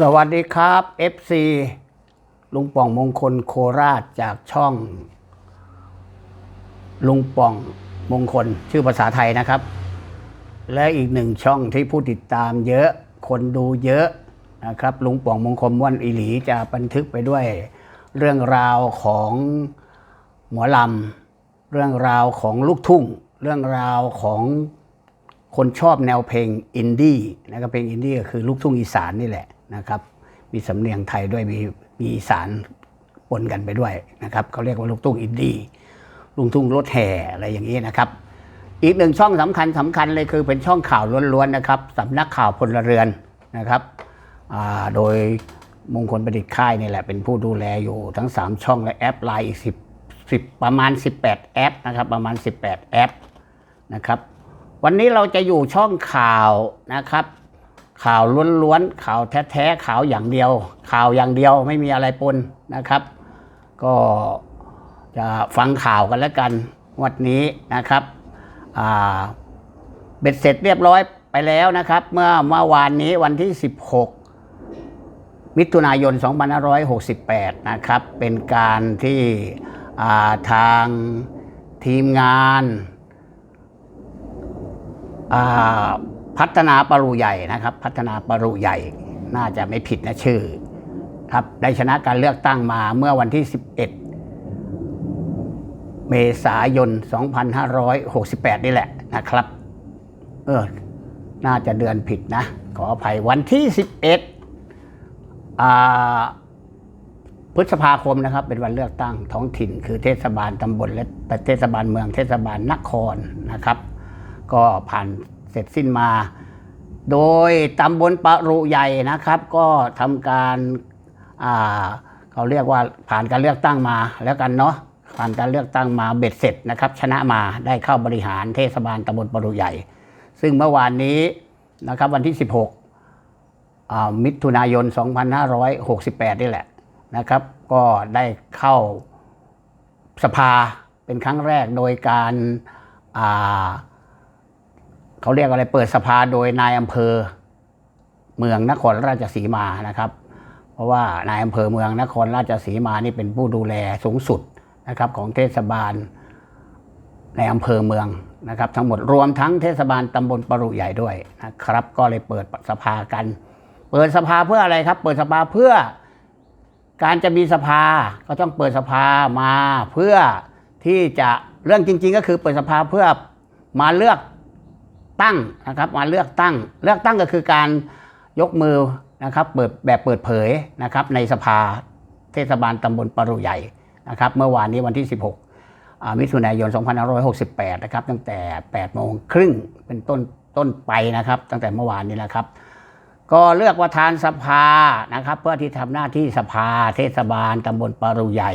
สวัสดีครับ FC ลุงป่องมงคลโคราชจากช่อง ลุงป่องมงคลชื่อภาษาไทยนะครับ และอีกหนึ่งช่องที่ผู้ติดตามเยอะคนดูเยอะนะครับ ลุงป่องมงคลม่วนอีหลีจะบันทึกไปด้วยเรื่องราวของหมอลำเรื่องราวของลูกทุ่ง เรื่องราวของคนชอบแนวเพลงอินดี้นะครับเพลงอินดี้ก็คือลูกทุ่งอีสานนี่แหละ นะครับ มีสำเนียงไทยด้วยมีมีอีสานปนกันไปด้วยนะครับเขาเรียกว่าลูกทุ่งอินดี้ลูกทุ่งรถแห่อะไรอย่างนี้นะครับ อีกหนึ่งช่องสำคัญสำคัญเลยคือเป็นช่องข่าวล้วนๆนะครับสำนักข่าวพลเรือนนะครับโดยมงคลประดิษฐ์ค่ายนี่แหละเป็นผู้ดูแลอยู่ทั้ง 3 ช่องและแอปไลน์อีก10 10 ประมาณ 18 แอปนะครับประมาณ 18 แอปนะครับวันนี้เราจะอยู่ช่องข่าวนะครับ ข่าวล้วนๆข่าวแท้ๆข่าวอย่างเดียว ข่าวอย่างเดียวไม่มีอะไรปนนะครับ ก็จะฟังข่าวกันแล้วกันวันนี้นะครับเบ็ดเสร็จเรียบร้อยไปแล้วนะครับ เมื่อเมื่อวานนี้วันที่ 16 มิถุนายน 2568 นะครับ เป็นการที่าทางทีมงานอ่า พัฒนาปรุใหญ่นะครับ พัฒนาปรุใหญ่น่าจะไม่ผิดนะชื่อ ครับได้ชนะการเลือกตั้งมาเมื่อวันที่ 11 เมษายน 2568 นี่แหละนะครับ เออน่าจะเดือนผิดนะ ขออภัยวันที่ 11อ่าพฤษภาคมนะครับเป็นวันเลือกตั้งท้องถิ่น คือเทศบาลตำบลและเทศบาลเมืองเทศบาลนครนะครับ ก็ผ่าน เสร็จสิ้นมา โดยตำบลปะรุใหญ่นะครับ ก็ทำการเขาเรียกว่าผ่านการเลือกตั้งมาแล้วกันเนาะผ่านการเลือกตั้งมาเบ็ดเสร็จนะครับ ชนะมาได้เข้าบริหารเทศบาลตำบลปะรุใหญ่ ซึ่งเมื่อวานนี้นะครับวันที่ 16 มิถุนายน 2568 นี่แหละนะครับ ก็ได้เข้าสภาเป็นครั้งแรกโดยการอ่า เขาเรียกอะไรเปิดสภาโดยนายอำเภอเมืองนครราชสีมานะครับ เพราะว่านายอำเภอเมืองนครราชสีมานี่เป็นผู้ดูแลสูงสุดนะครับของเทศบาลในอำเภอเมืองนะครับ ทั้งหมดรวมทั้งเทศบาลตำบลปรุใหญ่ด้วยนะครับ ก็เลยเปิดสภากัน เปิดสภาเพื่ออะไรครับ เปิดสภาเพื่อการจะมีสภาก็ต้องเปิดสภามาเพื่อที่จะเรื่องจริง ๆ ก็คือเปิดสภาเพื่อมาเลือก ตั้งนะครับมาเลือกตั้ง เลือกตั้งก็คือการยกมือนะครับเปิดแบบเปิดเผยนะครับในสภาเทศบาลตำบลปรุใหญ่นะครับเมื่อวานนี้วันที่ 16 มิถุนายน 2568 นะครับตั้งแต่ 8 โมงครึ่งเป็นต้นต้นไปนะครับ ตั้งแต่เมื่อวานนี้นะครับ ก็เลือกประธานสภานะครับ เพื่อที่ทำหน้าที่สภาเทศบาลตำบลปรุใหญ่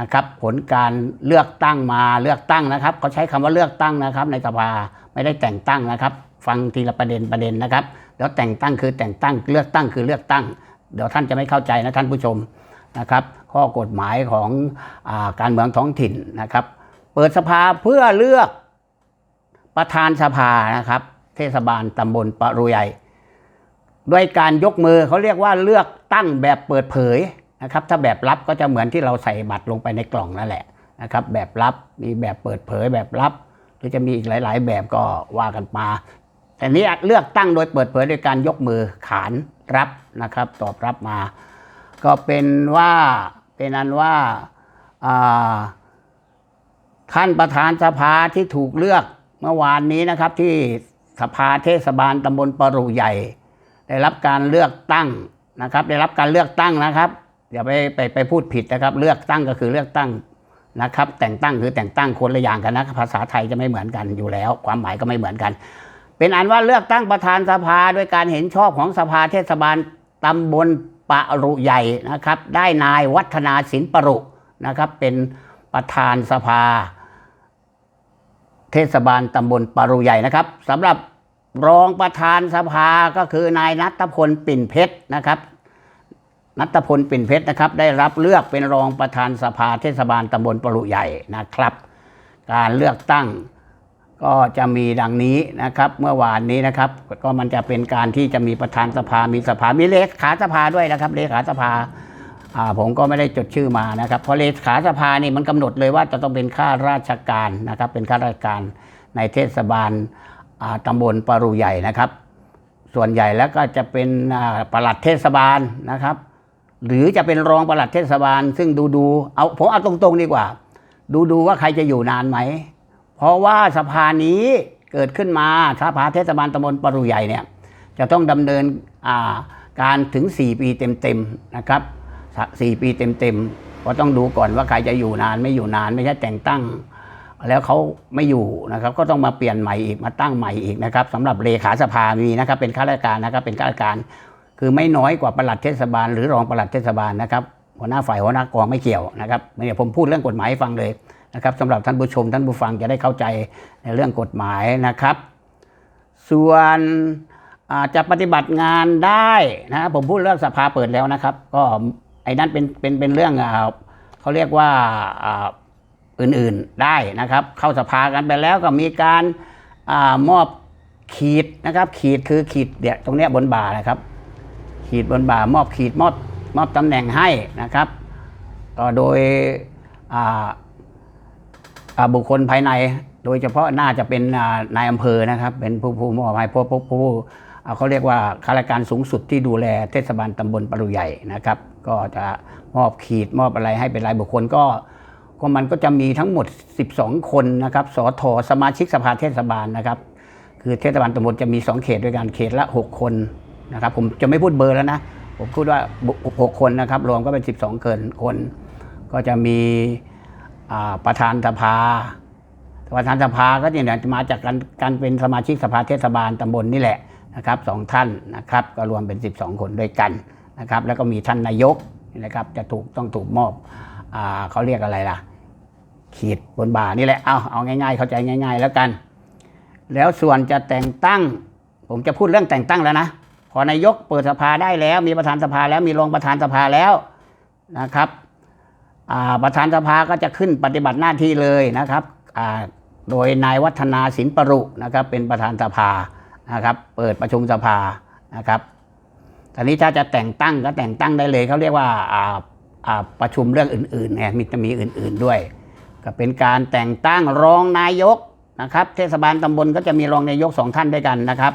นะครับผลการเลือกตั้งมาเลือกตั้งนะครับเขาใช้คำว่าเลือกตั้งนะครับ ในสภาไม่ได้แต่งตั้งนะครับ ฟังทีละประเด็นประเด็นนะครับแล้วแต่งตั้งคือแต่งตั้งเลือกตั้งคือเลือกตั้ง เดี๋ยวท่านจะไม่เข้าใจนะท่านผู้ชมนะครับ ข้อกฎหมายของอาการเมืองท้องถิ่นนะครับ เปิดสภาเพื่อเลือกประธานสภานะครับ เทศบาลตำบลปะรุใหญ่ด้วยการยกมือเขาเรียกว่าเลือกตั้งแบบเปิดเผย นะครับถ้าแบบลับก็จะเหมือนที่เราใส่บัตรลงไปในกล่องนั่นแหละนะครับแบบลับมีแบบเปิดเผยแบบลับหรือจะมีอีกหลาย ๆ แบบก็ว่ากันมา แต่นี้เลือกตั้งโดยเปิดเผยโดยการยกมือขานรับนะครับตอบรับมา ก็เป็นว่าเป็นอันว่าอ่าท่านประธานสภาที่ถูกเลือกเมื่อวานนี้นะครับที่สภาเทศบาลตำบลปรุใหญ่ ได้รับการเลือกตั้งนะครับ ได้รับการเลือกตั้งนะครับ อย่าไปไปไปพูดผิดนะครับ เลือกตั้งก็คือเลือกตั้งนะครับ แต่งตั้งคือแต่งตั้งคนละอย่างกันนะภาษาไทยจะไม่เหมือนกันอยู่แล้ว ความหมายก็ไม่เหมือนกัน เป็นอันว่าเลือกตั้งประธานสภาด้วยการเห็นชอบของสภาเทศบาลตำบลปะรุใหญ่นะครับ ได้นายวัฒนาสินปรุนะครับ เป็นประธานสภา เทศบาลตำบลปารุใหญ่นะครับสำหรับรองประธานสภาก็คือนายนัทพลปิ่นเพชรนะครับ นัทพลปิ่นเพชรนะครับ ได้รับเลือกเป็นรองประธานสภาเทศบาลตำบลปารุใหญ่นะครับ การเลือกตั้งก็จะมีดังนี้นะครับ เมื่อวานนี้นะครับ ก็มันจะเป็นการที่จะมีประธานสภา มีสภา มีเลขาสภาด้วยนะครับ เลขาสภาผมก็ไม่ได้จดชื่อมานะครับ เพราะเลขาสภานี่มันกำหนดเลยว่าจะต้องเป็นข้าราชการนะครับ เป็นข้าราชการในเทศบาลอ่าตำบลปารูใหญ่นะครับ ส่วนใหญ่แล้วก็จะเป็นอ่าปลัดเทศบาลนะครับ หรือจะเป็นรองปลัดเทศบาล ซึ่งดูดูเอาผมเอาตรงๆดีกว่า ดูดูว่าใครจะอยู่นานไหม เพราะว่าสภานี้เกิดขึ้นมาสภาเทศบาลตำบลปารูใหญ่เนี่ยจะต้องดำเนินาการถึง 4 ปีเต็มๆนะครับสี่ปีเต็มๆก็ต้องดูก่อนว่าใครจะอยู่นานไม่อยู่นานไม่ใช่แต่งตั้ง แล้วเขาไม่อยู่นะครับ ก็ต้องมาเปลี่ยนใหม่อีกมาตั้งใหม่อีกนะครับสำหรับเลขาสภามีนะครับเป็นข้าราชการนะครับเป็นข้าราชการ คือไม่น้อยกว่าประหลัดเทศบาล หรือรองประหลัดเทศบาลนะครับหัวหน้าฝ่ายหัวหน้ากองไม่เกี่ยวนะครับเนี่ยผมพูดเรื่องกฎหมายให้ฟังเลยนะครับสำหรับท่านผู้ชมท่านผู้ฟังจะได้เข้าใจในเรื่องกฎหมายนะครับ ส่วนจะปฏิบัติงานได้นะผมพูดเรื่องสภาเปิดแล้วนะครับ ก็ไอ้นั่นเป็นเป็นเป็นเรื่องอเขาเรียกว่าอื่นๆได้นะครับ เข้าสภากันไปแล้วก็มีการอมอบขีดนะครับ ขีดคือขีดเนี่ยตรงเนี้ยบนบ่านะครับ ขีดบนบ่ามอบขีดมอบมอบตำแหน่งให้นะครับก็โดยบุคคลภายใน โดยเฉพาะน่าจะเป็นนายอำเภอนะครับ เป็นผู้ผู้มอบให้ผู้ผู้ผู้เขาเรียกว่าข้าราชการสูงสุดที่ดูแลเทศบาลตำบลปรุใหญ่นะครับ ก็จะมอบขีดมอบอะไรให้เป็นรายบุคคลก็ก็มันก็จะมีทั้งหมด 12 คนนะครับสทสมาชิกสภาเทศบาลนะครับ คือเทศบาลตำบลจะมี 2 เขตด้วยกันเขตละ 6 คน นะครับผมจะไม่พูดเบอร์แล้วนะ ผมพูดว่า 6 คนนะครับ รวมก็เป็น 12 เกินคน ก็จะมีประธานสภา ประธานสภาก็เนี่ยจะมาจากการการเป็นสมาชิกสภาเทศบาลตำบลนี่แหละนะครับสองท่านนะครับ ก็รวมเป็น 12 คนด้วยกันนะครับ แล้วก็มีท่านนายกนี่นะครับจะถูกต้องถูกมอบอเขาเรียกอะไรล่ะ ขีดบนบ่านี่แหละเอาเอาง่าย ๆ เข้าใจง่าย ๆ แล้วกัน แล้วส่วนจะแต่งตั้ง ผมจะพูดเรื่องแต่งตั้งแล้วนะ พอนายกเปิดสภาได้แล้ว มีประธานสภาแล้วมีรองประธานสภาแล้วนะครับประธานสภาก็จะขึ้นปฏิบัติหน้าที่เลยนะครับโดยนายวัฒนาสินปรุนะครับเป็นประธานสภานะครับเปิดประชุมสภานะครับทีนี้ถ้าจะแต่งตั้งก็แต่งตั้งได้เลยเขาเรียกว่าอ่าอ่าประชุมเรื่องอื่นๆไงมีจะมีอื่น ๆด้วย ก็เป็นการแต่งตั้งรองนายกนะครับ เทศบาลตำบลก็จะมีรองนายกสองท่านด้วยกันนะครับ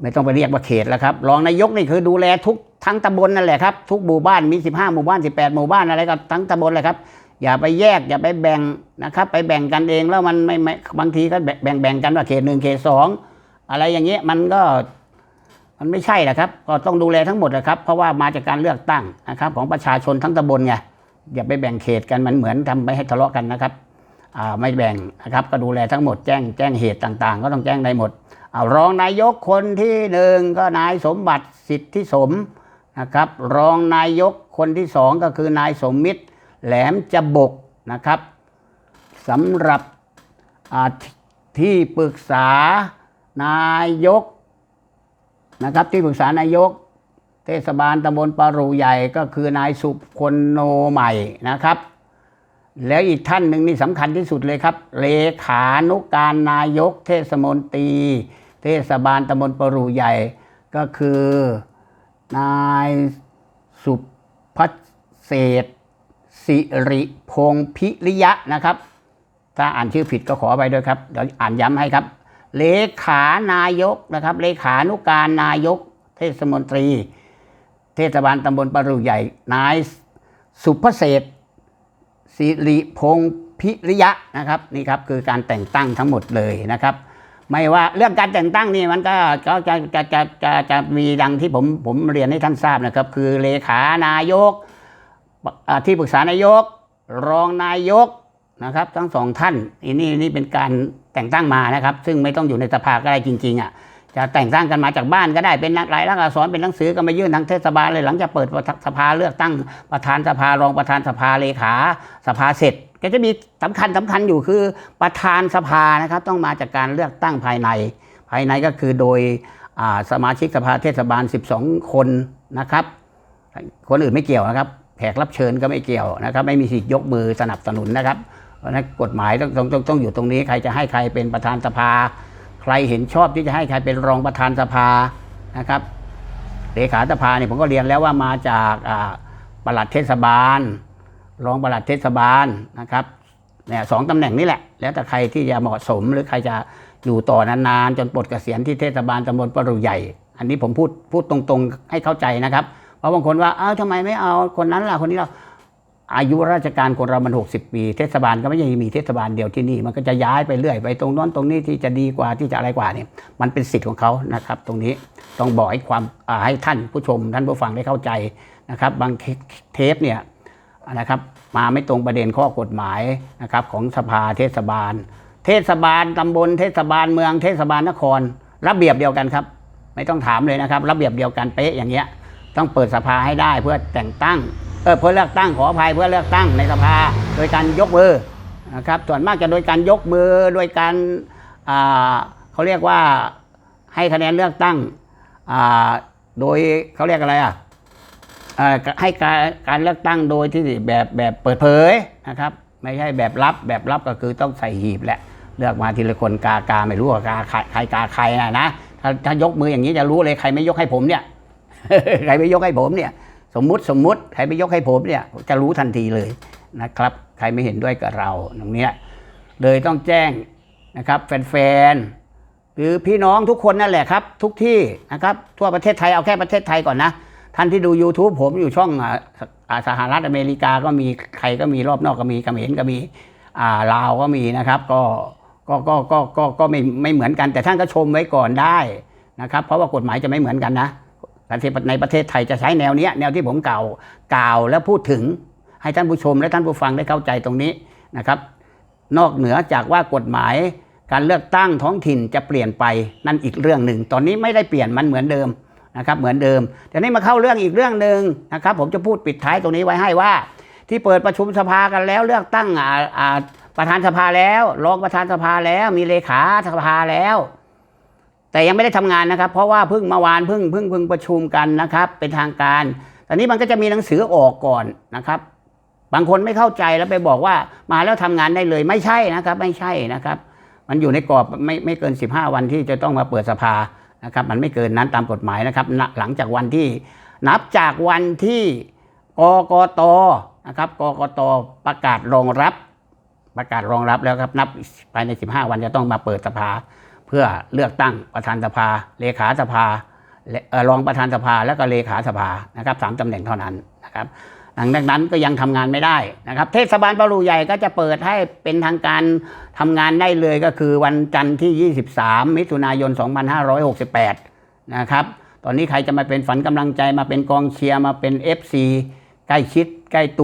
ไม่ต้องไปเรียกว่าเขตแล้วครับ รองนายกนี่คือดูแลทุกทั้งตำบลนั่นแหละครับ ทุกหมู่บ้านมี 15 หมู่บ้าน 18 หมู่บ้านอะไรก็ทั้งตำบลเลยครับ อย่าไปแยกอย่าไปแบ่งนะครับ ไปแบ่งกันเองแล้วมันไม่ไม่บางทีก็แบ่งแบ่งแบ่งกันว่าเขตหนึ่งเขตสองอะไรอย่างเงี้ยมันก็มันไม่ใช่นะครับ ก็ต้องดูแลทั้งหมดนะครับ เพราะว่ามาจากการเลือกตั้งนะครับ ของประชาชนทั้งตำบลไงอย่าไปแบ่งเขตกันมันเหมือนทำไปให้ทะเลาะกันนะครับ ไม่แบ่งนะครับก็ดูแลทั้งหมดแจ้งแจ้งเหตุต่างๆ ก็ต้องแจ้งได้หมดเอารองนายกคนที่หนึ่งก็นายสมบัติสิทธิสมนะครับรองนายกคนที่สองก็คือนายสมมิตร แหลมจบกนะครับสำหรับทที่ปรึกษานายกนะครับที่ปรึกษานายก เทศบาลตำบลปารูใหญ่ก็คือนายสุพลโนใหม่นะครับ แล้วอีกท่านหนึ่งนี่สำคัญที่สุดเลยครับ เลขานุการนายกเทศมนตรี เทศบาลตำบลปรูใหญ่ ก็คือนายสุพัฒเศษสิริพงศ์พิริยะนะครับ ถ้าอ่านชื่อผิดก็ขอไปด้วยครับ เดี๋ยวอ่านย้ำให้ครับ เลขานายกนะครับ เลขานุการนายกเทศมนตรี เทศบาลตำบลปรูใหญ่ นายสุภเศษ สิริพงศ์พิริยะนะครับนี่ครับคือการแต่งตั้งทั้งหมดเลยนะครับ ไม่ว่าเรื่องการแต่งตั้งนี่มันก็ก็จะจะจะจะจะมีดังที่ผมผมเรียนให้ท่านทราบนะครับ คือเลขานายกที่ปรึกษานายก รองนายกนะครับทั้งสองท่านนี่นี่นี่เป็นการแต่งตั้งมานะครับ ซึ่งไม่ต้องอยู่ในสภาก็ได้จริงๆอะ จะแต่งตั้งกันมาจากบ้านก็ได้เป็นรายลักษณ์อักษรเป็นหนังสือก็มายื่นทางเทศบาลเลยหลังจากเปิดสภาเลือกตั้งประธานสภารองประธานสภาเลขาสภาเสร็จ ก็จะมีสำคัญสำคัญอยู่คือประธานสภานะครับต้องมาจากการเลือกตั้งภายใน ภายในก็คือโดยสมาชิกสภาเทศบาล 12 คนนะครับ คนอื่นไม่เกี่ยวนะครับแขกรับเชิญก็ไม่เกี่ยวนะครับ ไม่มีสิทธิ์ยกมือสนับสนุนนะครับเพราะนั้นกฎหมายต้องต้องต้องต้องอยู่ตรงนี้ใครจะให้ใครเป็นประธานสภา ใครเห็นชอบที่จะให้ใครเป็นรองประธานสภานะครับเลขาสภาเนี่ยผมก็เรียนแล้วว่ามาจากอ่าปลัดเทศบาล รองปลัดเทศบาลนะครับเนี่ยสองตำแหน่งนี้แหละ แล้วแต่ใครที่จะเหมาะสมหรือใครจะอยู่ต่อนานๆจนปลดเกษียณที่เทศบาลตำบลปรุใหญ่ อันนี้ผมพูดพูดตรงๆให้เข้าใจนะครับ เพราะบางคนว่าเอ้าทำไมไม่เอาคนนั้นล่ะคนนี้เรา อายุราชการคนเรามัน 60 ปี เทศบาลก็ไม่ใช่มีเทศบาลเดียวที่นี่ มันก็จะย้ายไปเรื่อยไปตรงโน้นตรงนี้ที่จะดีกว่าที่จะอะไรกว่าเนี่ยมันเป็นสิทธิ์ของเขานะครับ ตรงนี้ต้องบอกให้ความให้ท่านผู้ชมท่านผู้ฟังได้เข้าใจนะครับ บางเทปเนี่ยนะครับ มาไม่ตรงประเด็นข้อกฎหมายนะครับของสภาเทศบาล เทศบาลตำบลเทศบาลเมืองเทศบาลนคร ระเบียบเดียวกันครับ ไม่ต้องถามเลยนะครับ ระเบียบเดียวกันเป๊ะอย่างเงี้ยต้องเปิดสภาให้ได้เพื่อแต่งตั้ง เพื่อเลือกตั้งขออภัยเพื่อเลือกตั้งในสภา โดยการยกมือนะครับส่วนมากจะโดยการยกมือโดยการเขาเรียกว่าให้คะแนนเลือกตั้งโดยเขาเรียกอะไรอะให้การการเลือกตั้งโดยที่แบบแบบเปิดเผยนะครับ ไม่ใช่แบบลับแบบลับก็คือต้องใส่หีบแหละเลือกมาทีละคนกากาไม่รู้ว่ากาใครใครกาใครนะนะถ้าถ้ายกมืออย่างนี้จะรู้เลยใครไม่ยกให้ผมเนี่ยใครไม่ยกให้ผมเนี่ย สมมุติสมมุติใครไม่ยกให้ผมเนี่ยจะรู้ทันทีเลยนะครับ ใครไม่เห็นด้วยกับเราตรงนี้เลยต้องแจ้งนะครับ แฟนๆหรือพี่น้องทุกคนนั่นแหละครับ ทุกที่นะครับ ทั่วประเทศไทยเอาแค่ประเทศไทยก่อนนะ ท่านที่ดู YouTube ผมอยู่ช่องอสหรัฐอเมริกาก็มีใครก็มีรอบนอกก็มีกมเขมรก็มีลาวก็มีนะครับก็ก็ก็ก็ก็ก็ไม่ไม่เหมือนกันแต่ท่านก็ชมไว้ก่อนได้นะครับ เพราะว่ากฎหมายจะไม่เหมือนกันนะ ในประเทศไทยจะใช้แนวนี้แนวที่ผมกล่าวกล่าวแล้วพูดถึงให้ท่านผู้ชมและท่านผู้ฟังได้เข้าใจตรงนี้นะครับ นอกเหนือจากว่ากฎหมายการเลือกตั้งท้องถิ่นจะเปลี่ยนไปนั่นอีกเรื่องหนึ่ง ตอนนี้ไม่ได้เปลี่ยนมันเหมือนเดิมนะครับเหมือนเดิมแต่นี้มาเข้าเรื่องอีกเรื่องหนึ่งนะครับ ผมจะพูดปิดท้ายตรงนี้ไว้ให้ว่า ที่เปิดประชุมสภากันแล้วเลือกตั้งประธานสภาแล้วรองประธานสภาแล้ว มีเลขาสภาแล้ว แต่ยังไม่ได้ทำงานนะครับ เพราะว่าเพิ่งเมื่อวานเพิ่งเพิ่งเพิ่งประชุมกันนะครับ เป็นทางการตอนนี้มันก็จะมีหนังสือออกก่อนนะครับ บางคนไม่เข้าใจแล้วไปบอกว่ามาแล้วทำงานได้เลยไม่ใช่นะครับ ไม่ใช่นะครับ มันอยู่ในกรอบไม่ไม่เกิน 15 วันที่จะต้องมาเปิดสภานะครับ มันไม่เกินนั้นตามกฎหมายนะครับหลังจากวันที่นับจากวันที่กกตนะครับกกตประกาศรองรับ ประกาศรองรับแล้วครับนับภายใน 15 วันจะต้องมาเปิดสภา เพื่อเลือกตั้งประธานสภา เลขาสภาอรองประธานสภาแล้วก็เลขาสภานะครับสามตำแหน่งเท่านั้นนะครับหลังจากนั้นก็ยังทำงานไม่ได้นะครับ เทศบาลปารูใหญ่ก็จะเปิดให้เป็นทางการทำงานได้เลยก็คือวันจันทร์ที่ 23 มิถุนายน 2568 นะครับ ตอนนี้ใครจะมาเป็นฝันกำลังใจมาเป็นกองเชียร์มาเป็น FC ใกล้ชิดใกล้ตัว